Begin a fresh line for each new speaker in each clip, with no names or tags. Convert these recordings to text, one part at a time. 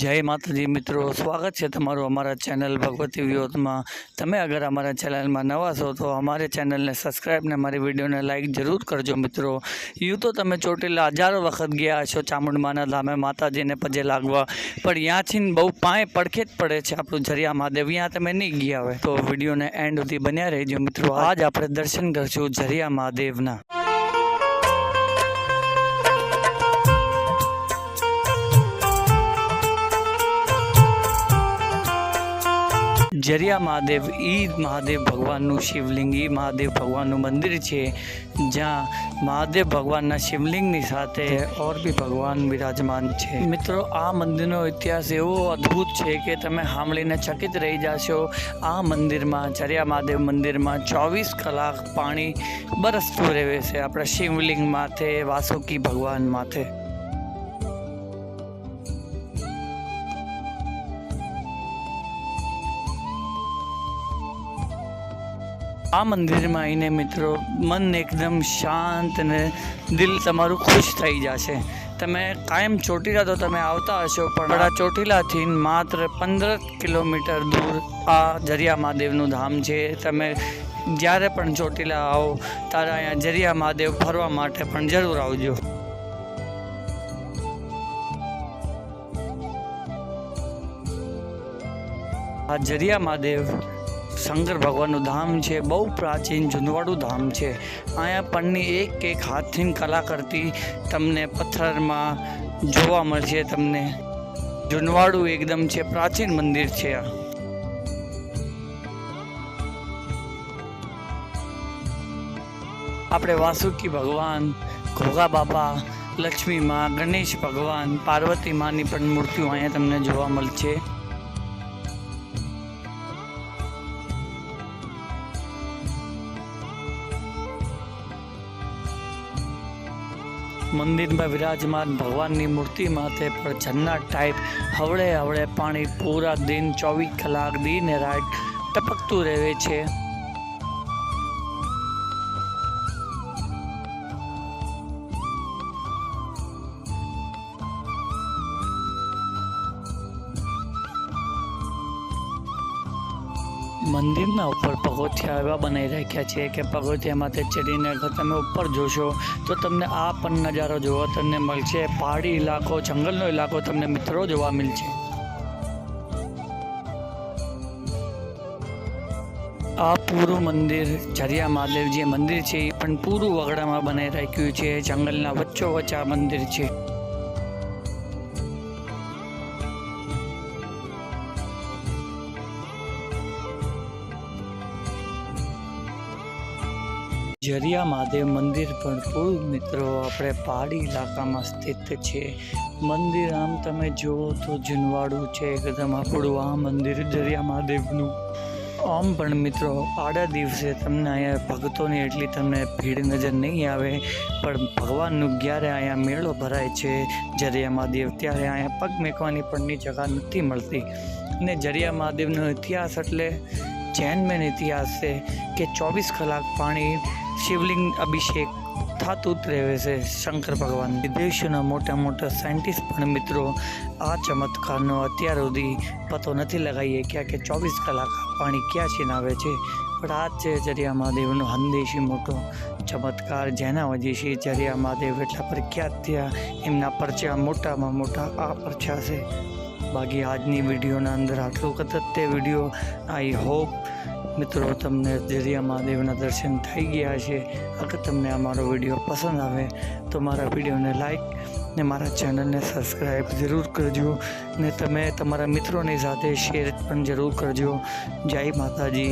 જય માતાજી મિત્રો, સ્વાગત છે તમારું અમારા ચેનલ ભગવતી વિરોધમાં તમે અગર અમારા ચેનલમાં નવા છો, તો અમારે ચેનલને સબસ્ક્રાઈબ ને મારી વિડીયોને લાઇક જરૂર કરજો મિત્રો. યુ તો તમે ચોટીલા હજારો વખત ગયા છો ચામુંડમાના ધામે માતાજીને પજે લાગવા. પણ ત્યાંથી બહુ પાંય પડખે જ પડે છે આપણું જરિયા મહાદેવ ત્યાં તમે નહીં ગયા હોય. તો વિડીયોને એન્ડ સુધી બન્યા રહેજો મિત્રો. આજ આપણે દર્શન કરશું જરિયા મહાદેવના. જરિયા મહાદેવ, ઈ મહાદેવ ભગવાનનું શિવલિંગ એ મહાદેવ ભગવાનનું મંદિર છે, જ્યાં મહાદેવ ભગવાનના શિવલિંગની સાથે ઓર બી ભગવાન બિરાજમાન છે. મિત્રો, આ મંદિરનો ઇતિહાસ એવો અદ્ભુત છે કે તમે સાંભળીને ચકિત રહી જશો. આ મંદિરમાં, જરિયા મહાદેવ મંદિરમાં ચોવીસ કલાક પાણી બરસતું રહે છે આપણા શિવલિંગ માથે, વાસુકી ભગવાન માથે. આ મંદિરમાં આવીને મિત્રો મન એકદમ શાંત અને દિલ તમારું ખુશ થઈ જશે. તમે કાયમ ચોટીલા તો તમે આવતા હશો, પણ આ ચોટીલાથી માત્ર પંદર કિલોમીટર દૂર આ જરિયા મહાદેવનું ધામ છે. તમે જ્યારે પણ ચોટીલા આવો, ત્યારે અહીંયા જરિયા મહાદેવ ફરવા માટે પણ જરૂર આવજો. આ જરિયા મહાદેવ શંકર ભગવાનનું ધામ છે, બહુ પ્રાચીન જૂનવાડું ધામ છે. અહીંયા પણની એક એક હાથની કલા કરતી તમને પથ્થરમાં જોવા મળશે તમને. જૂનવાડું એકદમ છે, પ્રાચીન મંદિર છે આ. આપણે વાસુકી ભગવાન ઘોગા બાપા, લક્ષ્મી માં, ગણેશ ભગવાન, પાર્વતી માની પણ મૂર્તિઓ અહીંયા તમને જોવા મળશે. મંદિરમાં વિરાજમાન ભગવાનની મૂર્તિ માથે પણ ઝરણા ટાઈપ હવળે હવળે પાણી પૂરા દિન ચોવીસ કલાક દિન રાત ટપકતું રહે છે. મંદિરના ઉપર પગથિયા એવા બનાવી રાખ્યા છે કે પગથિયામાંથી ચડીને તમે ઉપર જોશો, તો તમને આ પણ નજારો જોવા તમને મળશે. પહાડી ઇલાકો, જંગલનો ઇલાકો તમને મિત્રો જોવા મળશે. આ પૂરું મંદિર ઝરિયા મહાદેવ જે મંદિર છે એ પણ પૂરું વગડામાં બનાવી રાખ્યું છે. જંગલના વચ્ચો વચ્ચ આ મંદિર છે. જરિયા મહાદેવ મંદિર પણ પૂરું મિત્રો. આપણે પહાડી ઇલાકામાં સ્થિત છે મંદિર આમ તમે જુઓ તો જૂનવાડું છે એકદમ આપણું આ મંદિર જરિયા મહાદેવનું આમ પણ મિત્રો આડા દિવસે તમને અહીંયા ભક્તોની એટલી તમને ભીડ નજર નહીં આવે, પણ ભગવાનનું જ્યારે અહીંયા મેળો ભરાય છે જરિયા મહાદેવ ત્યારે અહીંયા પગ મેકવાની પણની જગા નથી મળતી. અને જરિયા મહાદેવનો ઇતિહાસ એટલે જૈનમેન ઇતિહાસ છે કે ચોવીસ કલાક પાણી શિવલિંગ અભિષેક થતું રહે છે શંકર ભગવાન. વિદેશીના મોટા મોટા સાયન્ટિસ્ટ પણ મિત્રો, આ ચમત્કારનો અત્યાર સુધી પતો નથી લગાવીએ ક્યાં કે ચોવીસ કલાક પાણી ક્યાંથી આવે છે. પણ આ છે જરિયા મહાદેવનો હંદેશી મોટો ચમત્કાર. જેના વજે છે જરિયા મહાદેવ એટલા પ્રખ્યાત થયા, એમના પરચા મોટામાં મોટા આ પરચા છે. બાકી આજની વિડીયોના અંદર આટલું કતત તે વીડિયો. આઈ હોપ મિત્રો તમને જરિયા મહાદેવના દર્શન થઈ ગયા છે. અગર તમને અમારો વીડિયો પસંદ આવે તો મારા વિડીયોને લાઈક ને મારા ચેનલને સબસ્ક્રાઈબ જરૂર કરજો. ને તમે તમારા મિત્રોની સાથે શેર પણ જરૂર કરજો. જય માતાજી,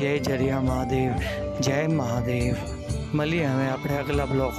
જય જરિયા મહાદેવ, જય મહાદેવ. મળીએ હવે આપણે આગલા બ્લોગ